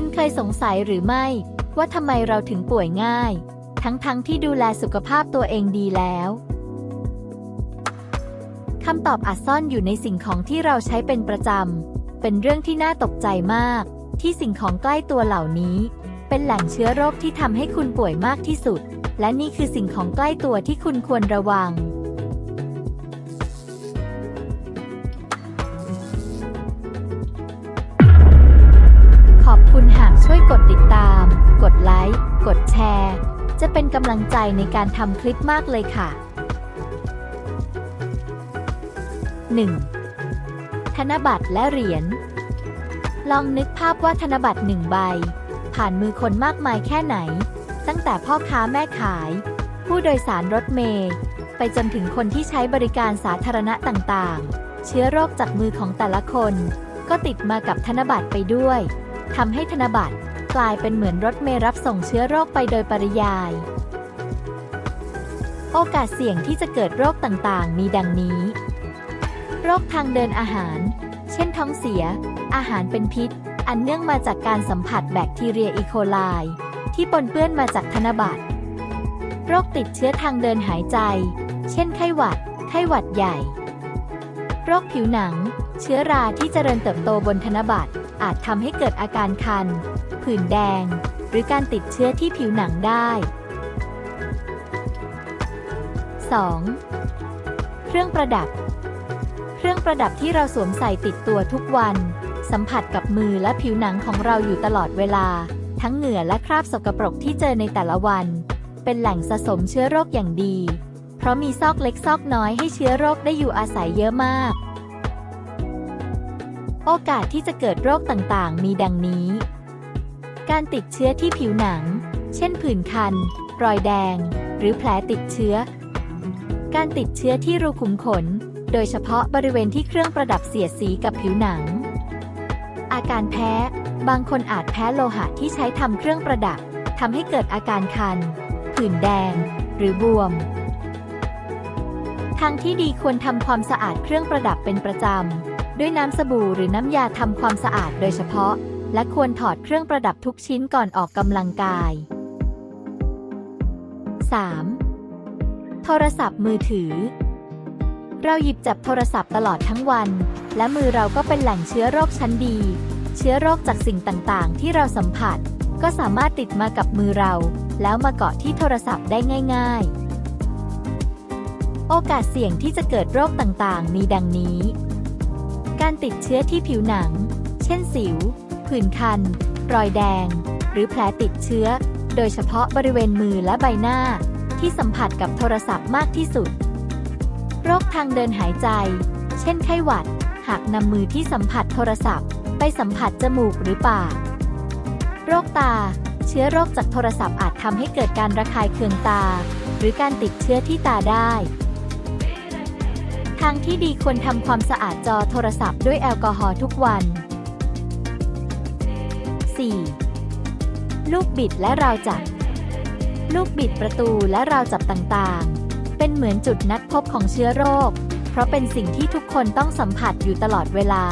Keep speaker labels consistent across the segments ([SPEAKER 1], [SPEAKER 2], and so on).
[SPEAKER 1] คุณเคยสงสัยหรือไม่ ว่าทำไมเราถึงป่วยง่าย ทั้งๆทที่ดูแลสุขภาพตัวเองดีแล้วคำตอบอาจซ่อนอยู่ในสิ่งของที่เราใช้เป็นประจำ เป็นเรื่องที่น่าตกใจมาก ที่สิ่งของใกล้ตัวเหล่านี้ เป็นแหล่งเชื้อโรคที่ทำให้คุณป่วยมากที่สุด และนี่คือสิ่งของใกล้ตัวที่คุณควรระวัง กดติดตาม กดไลค์ กดแชร์ จะเป็นกำลังใจในการทำคลิปมากเลยค่ะ 1. ธนบัตรและเหรียญ ลองนึกภาพว่าธนบัตรหนึ่งใบ ผ่านมือคนมากมายแค่ไหน ตั้งแต่พ่อค้าแม่ขาย ผู้โดยสารรถเมล์ไปจนถึงคนที่ใช้บริการสาธารณะต่างๆ เชื้อโรคจากมือของแต่ละคน ก็ติดมากับธนบัตรไปด้วยทำให้ธนบัตร ลายเป็นเหมือนรถเมล์รับส่งเชื้อโรคไปโดยปริยาย โอกาสเสี่ยงที่จะเกิดโรคต่างๆ มีดังนี้ โรคทางเดินอาหาร เช่นท้องเสีย อาหารเป็นพิษ อันเนื่องมาจากการสัมผัสแบคทีเรียอีโคไลที่ปนเปื้อนมาจากธนบัตร โรคติดเชื้อทางเดินหายใจ เช่นไข้หวัด ไข้หวัดใหญ่ โรคผิวหนัง เชื้อราที่เจริญเติบโตบนธนบัตรอาจทำให้เกิดอาการคัน ผื่นแดง หรือการติดเชื้อที่ผิวหนังได้ 2. เครื่องประดับ เครื่องประดับที่เราสวมใส่ติดตัวทุกวัน สัมผัสกับมือและผิวหนังของเราอยู่ตลอดเวลา ทั้งเหงื่อและคราบสกปรกที่เจอในแต่ละวัน เป็นแหล่งสะสมเชื้อโรคอย่างดี เพราะมีซอกเล็กซอกน้อยให้เชื้อโรคได้อยู่อาศัยเยอะมาก โอกาสที่จะเกิดโรคต่างๆ มีดังนี้ การติดเชื้อที่ผิวหนัง เช่นผื่นคัน รอยแดง หรือแผลติดเชื้อ การติดเชื้อที่รูขุมขน โดยเฉพาะบริเวณที่เครื่องประดับเสียดสีกับผิวหนัง อาการแพ้ บางคนอาจแพ้โลหะที่ใช้ทำเครื่องประดับทำให้เกิดอาการคัน ผื่นแดง หรือบวม ทางที่ดีควรทำความสะอาดเครื่องประดับเป็นประจำ ด้วยน้ำสบู่หรือน้ำยาทำความสะอาดโดยเฉพาะ และควรถอดเครื่องประดับทุกชิ้นก่อนออกกำลังกาย 3. โทรศัพท์มือถือ เราหยิบจับโทรศัพท์ตลอดทั้งวัน และมือเราก็เป็นแหล่งเชื้อโรคชั้นดี เชื้อโรคจากสิ่งต่างๆ ที่เราสัมผัส ก็สามารถติดมากับมือเรา แล้วมาเกาะที่โทรศัพท์ได้ง่าย ๆ โอกาสเสี่ยงที่จะเกิดโรคต่างๆ มีดังนี้ การติดเชื้อที่ผิวหนัง เช่นสิว ผื่นคัน รอยแดง หรือแผลติดเชื้อ โดยเฉพาะบริเวณมือและใบหน้า ที่สัมผัสกับโทรศัพท์มากที่สุด โรคทางเดินหายใจ เช่นไข้หวัด หากนำมือที่สัมผัสโทรศัพท์ ไปสัมผัสจมูกหรือปาก โรคตา เชื้อโรคจากโทรศัพท์อาจทำให้เกิดการระคายเคืองตา หรือการติดเชื้อที่ตาได้ทางที่ดีควรทำความสะอาดจอโทรศัพท์ด้วยแอลกอฮอล์ทุกวัน 4. ลูกบิดและราวจับ ลูกบิดประตูและราวจับต่างๆ เป็นเหมือนจุดนัดพบของเชื้อโรค เพราะเป็นสิ่งที่ทุกคนต้องสัมผัสอยู่ตลอดเวลา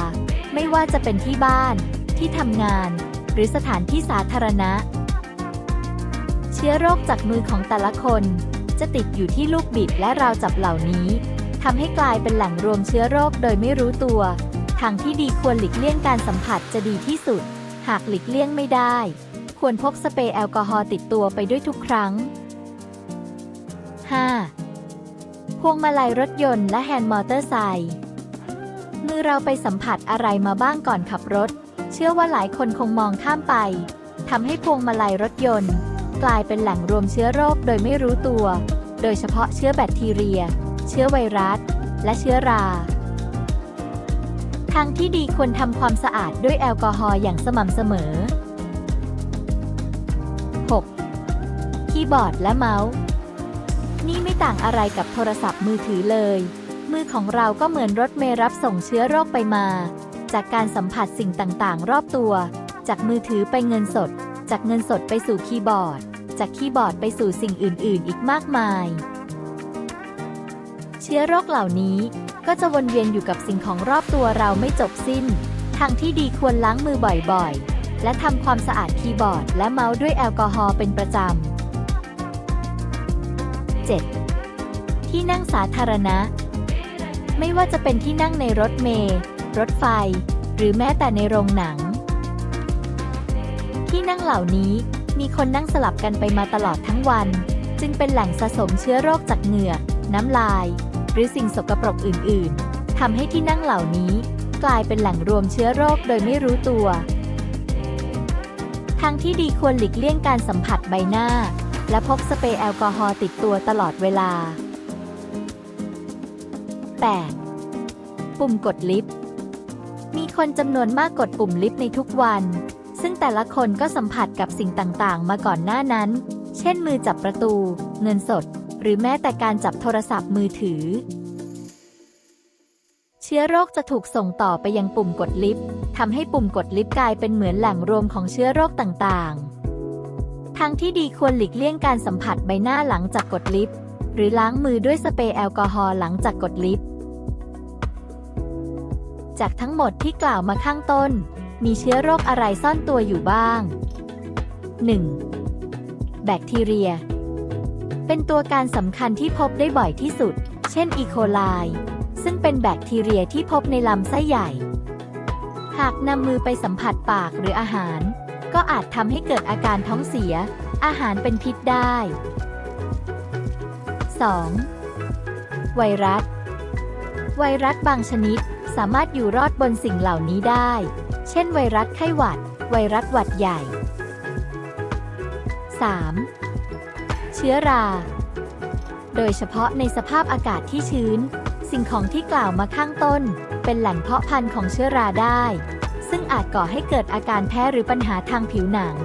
[SPEAKER 1] ไม่ว่าจะเป็นที่บ้าน ที่ทำงาน หรือสถานที่สาธารณะ เชื้อโรคจากมือของแต่ละคน จะติดอยู่ที่ลูกบิดและราวจับเหล่านี้ทำให้กลายเป็นแหล่งรวมเชื้อโรคโดยไม่รู้ตัว ทางที่ดีควรหลีกเลี่ยงการสัมผัสจะดีที่สุด หากหลีกเลี่ยงไม่ได้ ควรพกสเปรย์แอลกอฮอล์ติดตัวไปด้วยทุกครั้ง 5. พวงมาลัยรถยนต์และแฮนด์มอเตอร์ไซค์มือเราไปสัมผัสอะไรมาบ้างก่อนขับรถ เชื่อว่าหลายคนคงมองข้ามไปทำให้พวงมาลัยรถยนต์ กลายเป็นแหล่งรวมเชื้อโรคโดยไม่รู้ตัว โดยเฉพาะเชื้อแบคทีเรีย เชื้อไวรัส และเชื้อรา ทางที่ดีควรทำความสะอาดด้วยแอลกอฮอล์อย่างสม่ำเสมอ 6. คีย์บอร์ดและเมาส์ นี่ไม่ต่างอะไรกับโทรศัพท์มือถือเลย มือของเราก็เหมือนรถเมล์รับส่งเชื้อโรคไปมา จากการสัมผัสสิ่งต่างๆ รอบตัว จากมือถือไปเงินสด จากเงินสดไปสู่คีย์บอร์ด จากคีย์บอร์ดไปสู่สิ่งอื่น ๆ อีกมากมาย เชื้อโรคเหล่านี้ ก็จะวนเวียนอยู่กับสิ่งของรอบตัวเราไม่จบสิ้น ทางที่ดีควรล้างมือบ่อยๆ และทำความสะอาดคีย์บอร์ด และเมาส์ด้วยแอลกอฮอล์เป็นประจำ 7. ที่นั่งสาธารณะ ไม่ว่าจะเป็นที่นั่งในรถเมล์รถไฟ หรือแม้แต่ในโรงหนัง ที่นั่งเหล่านี้มีคนนั่งสลับกันไปมาตลอดทั้งวัน จึงเป็นแหล่งสะสมเชื้อโรคจากเหงื่อ น้ำลาย หรือสิ่งสกปรกอื่น ๆทำให้ที่นั่งเหล่านี้ กลายเป็นแหล่งรวมเชื้อโรคโดยไม่รู้ตัว ทางที่ดีควรหลีกเลี่ยงการสัมผัสใบหน้า และพกสเปรย์แอลกอฮอล์ติดตัวตลอดเวลา 8. ปุ่มกดลิฟต์มีคนจำนวนมากกดปุ่มลิฟต์ในทุกวัน ซึ่งแต่ละคนก็สัมผัสกับสิ่งต่าง ๆ มาก่อนหน้านั้น เช่นมือจับประตู เงินสด รือแม้แต่การจับโทรศัพท์มือถือ เชื้อโรคจะถูกส่งต่อไปยังปุ่มกดลิฟต์ทำให้ปุ่มกดลิฟต์กลายเป็นเหมือนแหล่งรวมของเชื้อโรคต่างๆ ทางที่ดีควรหลีกเลี่ยงการสัมผัสใบหน้าหลังจากกดลิฟต์หรือล้างมือด้วยสเปรย์แอลกอฮอล์หลังจากกดลิฟต์จากทั้งหมดที่กล่าวมาข้างต้น มีเชื้อโรคอะไรซ่อนตัวอยู่บ้าง 1. แบคทีเรีย เป็นตัวการสำคัญที่พบได้บ่อยที่สุด เช่นอีโคไลซึ่งเป็นแบคทีเรียที่พบในลำไส้ใหญ่ หากนำมือไปสัมผัสปากหรืออาหาร ก็อาจทำให้เกิดอาการท้องเสีย อาหารเป็นพิษได้ 2. ไวรัส ไวรัสบางชนิดสามารถอยู่รอดบนสิ่งเหล่านี้ได้ เช่น ไวรัสไข้หวัด ไวรัสหวัดใหญ่ 3. เชื้อรา โดยเฉพาะในสภาพอากาศที่ชื้น สิ่งของที่กล่าวมาข้างต้น เป็นแหล่งเพาะพันธุ์ของเชื้อราได้ ซึ่งอาจก่อให้เกิดอาการแพ้หรือปัญหาทางผิวหนัง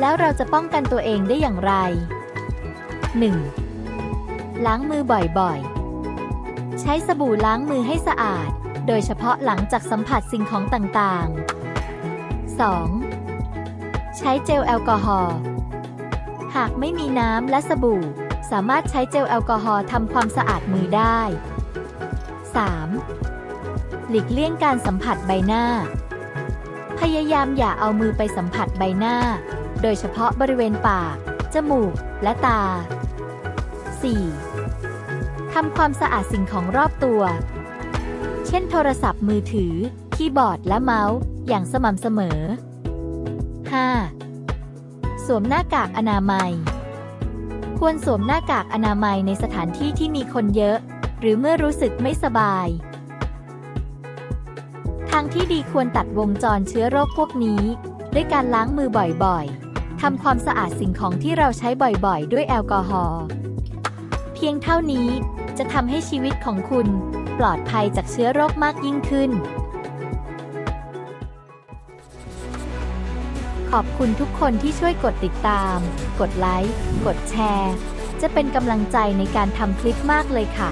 [SPEAKER 1] แล้วเราจะป้องกันตัวเองได้อย่างไร 1. ล้างมือบ่อยๆ ใช้สบู่ล้างมือให้สะอาด โดยเฉพาะหลังจากสัมผัสสิ่งของต่างๆ 2. ใช้เจลแอลกอฮอล์ หากไม่มีน้ำและสบู่ สามารถใช้เจลแอลกอฮอล์ทำความสะอาดมือได้ 3. หลีกเลี่ยงการสัมผัสใบหน้า พยายามอย่าเอามือไปสัมผัสใบหน้า โดยเฉพาะบริเวณปาก จมูก และตา 4. ทำความสะอาดสิ่งของรอบตัว เช่นโทรศัพท์มือถือ คีย์บอร์ดและเมาส์ อย่างสม่ำเสมอ 5. สวมหน้ากากอนามัย ควรสวมหน้ากากอนามัยในสถานที่ที่มีคนเยอะ หรือเมื่อรู้สึกไม่สบาย ทางที่ดีควรตัดวงจรเชื้อโรคพวกนี้ ด้วยการล้างมือบ่อยๆ ทำความสะอาดสิ่งของที่เราใช้บ่อยๆ ด้วยแอลกอฮอล์ เพียงเท่านี้จะทำให้ชีวิตของคุณปลอดภัยจากเชื้อโรคมากยิ่งขึ้น ขอบคุณทุกคนที่ช่วยกดติดตาม กดไลค์ กดแชร์ จะเป็นกำลังใจในการทำคลิปมากเลยค่ะ